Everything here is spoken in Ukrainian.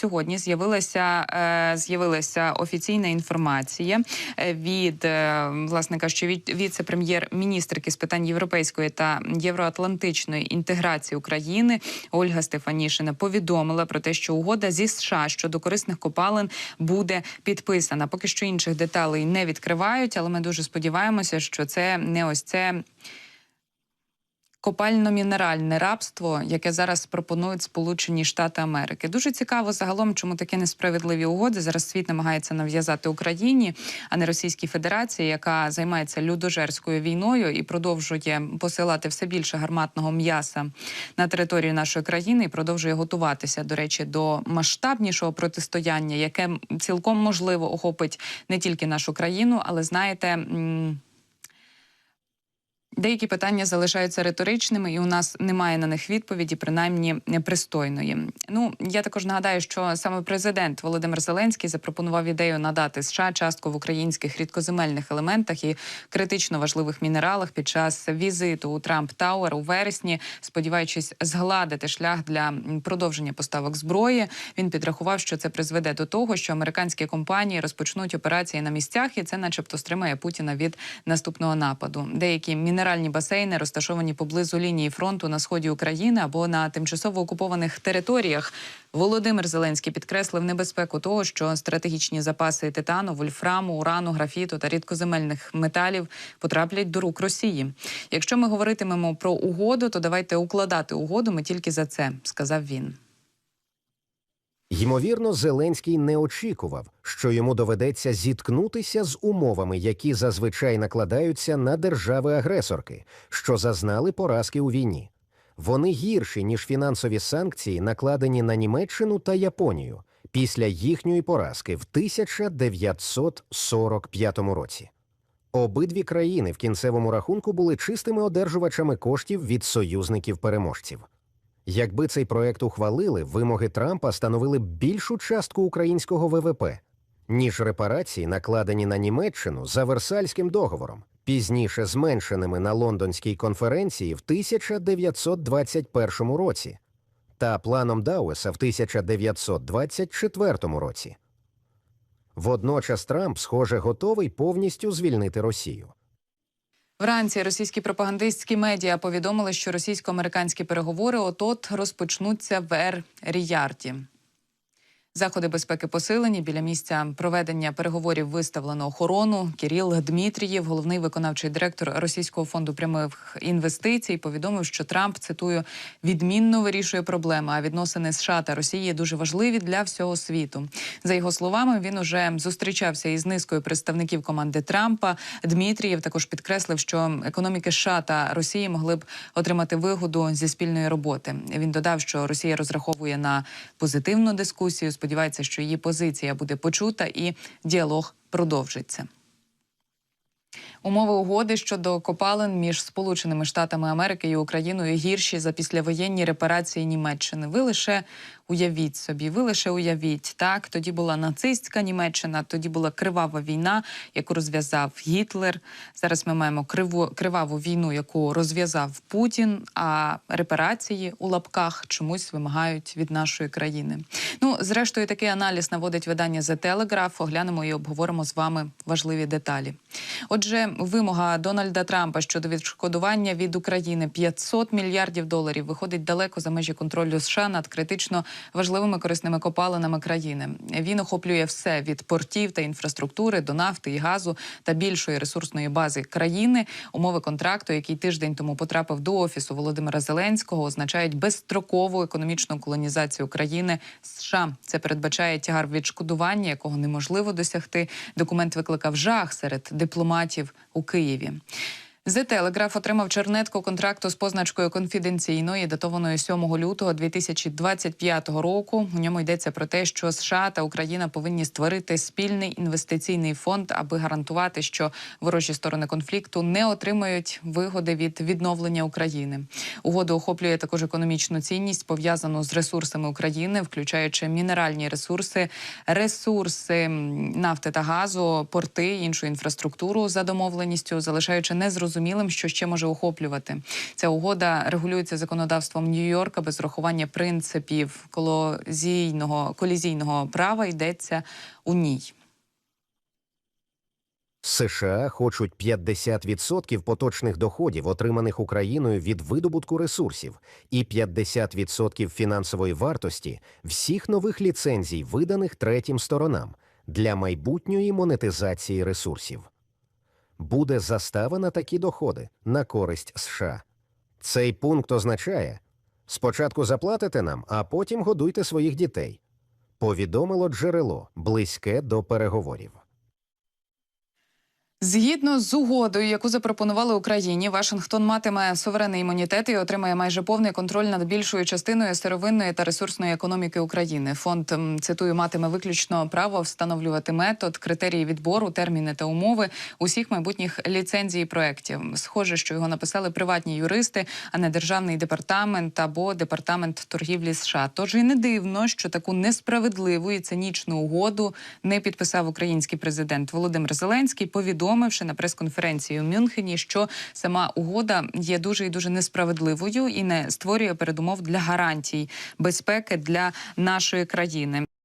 сьогодні з'явилася е, з'явилася офіційна інформація е, від е, власне кажучи, від віце-прем'єр-міністрки з питань європейської та євроатлантичної інтеграції України Ольга Стефанішина повідомила про те, що угода зі США щодо корисних копалин буде підписана. Поки що інших деталей не відкривають, але ми дуже сподіваємося, що це не ось це. Копально-мінеральне рабство, яке зараз пропонують Сполучені Штати Америки, дуже цікаво загалом, чому такі несправедливі угоди зараз світ намагається нав'язати Україні, а не Російській Федерації, яка займається людожерською війною і продовжує посилати все більше гарматного м'яса на територію нашої країни і продовжує готуватися, до речі, до масштабнішого протистояння, яке цілком можливо охопить не тільки нашу країну, але знаєте. Деякі питання залишаються риторичними, і у нас немає на них відповіді, принаймні пристойної. Ну я також нагадаю, що саме президент Володимир Зеленський запропонував ідею надати США частку в українських рідкоземельних елементах і критично важливих мінералах під час візиту у Трамп Тауер у вересні, сподіваючись згладити шлях для продовження поставок зброї. Він підрахував, що це призведе до того, що американські компанії розпочнуть операції на місцях, і це, начебто, стримає Путіна від наступного нападу. Деякі мінеральні басейни розташовані поблизу лінії фронту на сході України або на тимчасово окупованих територіях. Володимир Зеленський підкреслив небезпеку того, що стратегічні запаси титану, вольфраму, урану, графіту та рідкоземельних металів потраплять до рук Росії. Якщо ми говоритимемо про угоду, то давайте укладати угоду. Ми тільки за це, сказав він. Ймовірно, Зеленський не очікував, що йому доведеться зіткнутися з умовами, які зазвичай накладаються на держави-агресорки, що зазнали поразки у війні. Вони гірші, ніж фінансові санкції, накладені на Німеччину та Японію після їхньої поразки в 1945 році. Обидві країни в кінцевому рахунку були чистими одержувачами коштів від союзників-переможців. Якби цей проект ухвалили, вимоги Трампа становили б більшу частку українського ВВП, ніж репарації, накладені на Німеччину за Версальським договором, пізніше зменшеними на лондонській конференції в 1921 році, та планом Дауеса в 1924 році. Водночас Трамп, схоже, готовий повністю звільнити Росію. Вранці російські пропагандистські медіа повідомили, що російсько-американські переговори от-от розпочнуться в Ер-Ріярді. Заходи безпеки посилені. Біля місця проведення переговорів виставлено охорону. Кіріл Дмитрієв, головний виконавчий директор Російського фонду прямих інвестицій, повідомив, що Трамп цитую відмінно вирішує проблеми. А відносини США та Росії дуже важливі для всього світу. За його словами, він уже зустрічався із низкою представників команди Трампа. Дмитрієв також підкреслив, що економіки США та Росії могли б отримати вигоду зі спільної роботи. Він додав, що Росія розраховує на позитивну дискусію. Сподівається, що її позиція буде почута і діалог продовжиться. Умови угоди щодо копалин між Сполученими Штатами Америки і Україною гірші за післявоєнні репарації Німеччини. Ви лише уявіть собі, ви лише уявіть так. Тоді була нацистська Німеччина, тоді була кривава війна, яку розв'язав Гітлер. Зараз ми маємо криву криваву війну, яку розв'язав Путін. А репарації у лапках чомусь вимагають від нашої країни. Ну, зрештою, такий аналіз наводить видання The Telegraph. Оглянемо і обговоримо з вами важливі деталі. Отже, вимога Дональда Трампа щодо відшкодування від України 500 мільярдів доларів виходить далеко за межі контролю США над критично важливими корисними копалинами країни. Він охоплює все від портів та інфраструктури до нафти і газу та більшої ресурсної бази країни. Умови контракту, який тиждень тому потрапив до офісу Володимира Зеленського, означають безстрокову економічну колонізацію країни США. Це передбачає тягар відшкодування, якого неможливо досягти. Документ викликав жах серед дипломатів у Києві. The Telegraph отримав чернетку контракту з позначкою конфіденційної, датованою 7 лютого 2025 року. У ньому йдеться про те, що США та Україна повинні створити спільний інвестиційний фонд, аби гарантувати, що ворожі сторони конфлікту не отримають вигоди від відновлення України. Угода охоплює також економічну цінність, пов'язану з ресурсами України, включаючи мінеральні ресурси, ресурси нафти та газу, порти, іншу інфраструктуру за домовленістю, залишаючи незрозуміло незрозумілим, що ще може охоплювати. Ця угода регулюється законодавством Нью-Йорка без врахування принципів колізійного, колізійного права. Йдеться у ній. США хочуть 50% поточних доходів, отриманих Україною від видобутку ресурсів, і 50% фінансової вартості всіх нових ліцензій, виданих третім сторонам для майбутньої монетизації ресурсів. Буде застава на такі доходи на користь США. Цей пункт означає спочатку заплатите нам, а потім годуйте своїх дітей. Повідомило джерело близьке до переговорів. Згідно з угодою, яку запропонували Україні, Вашингтон матиме суверенний імунітет і отримає майже повний контроль над більшою частиною сировинної та ресурсної економіки України. Фонд цитую матиме виключно право встановлювати метод, критерії відбору, терміни та умови усіх майбутніх ліцензій і проєктів. Схоже, що його написали приватні юристи, а не державний департамент або департамент торгівлі США. Тож і не дивно, що таку несправедливу і цинічну угоду не підписав український президент Володимир Зеленський, повідомивши на прес-конференції у Мюнхені, що сама угода є дуже і дуже несправедливою і не створює передумов для гарантій безпеки для нашої країни.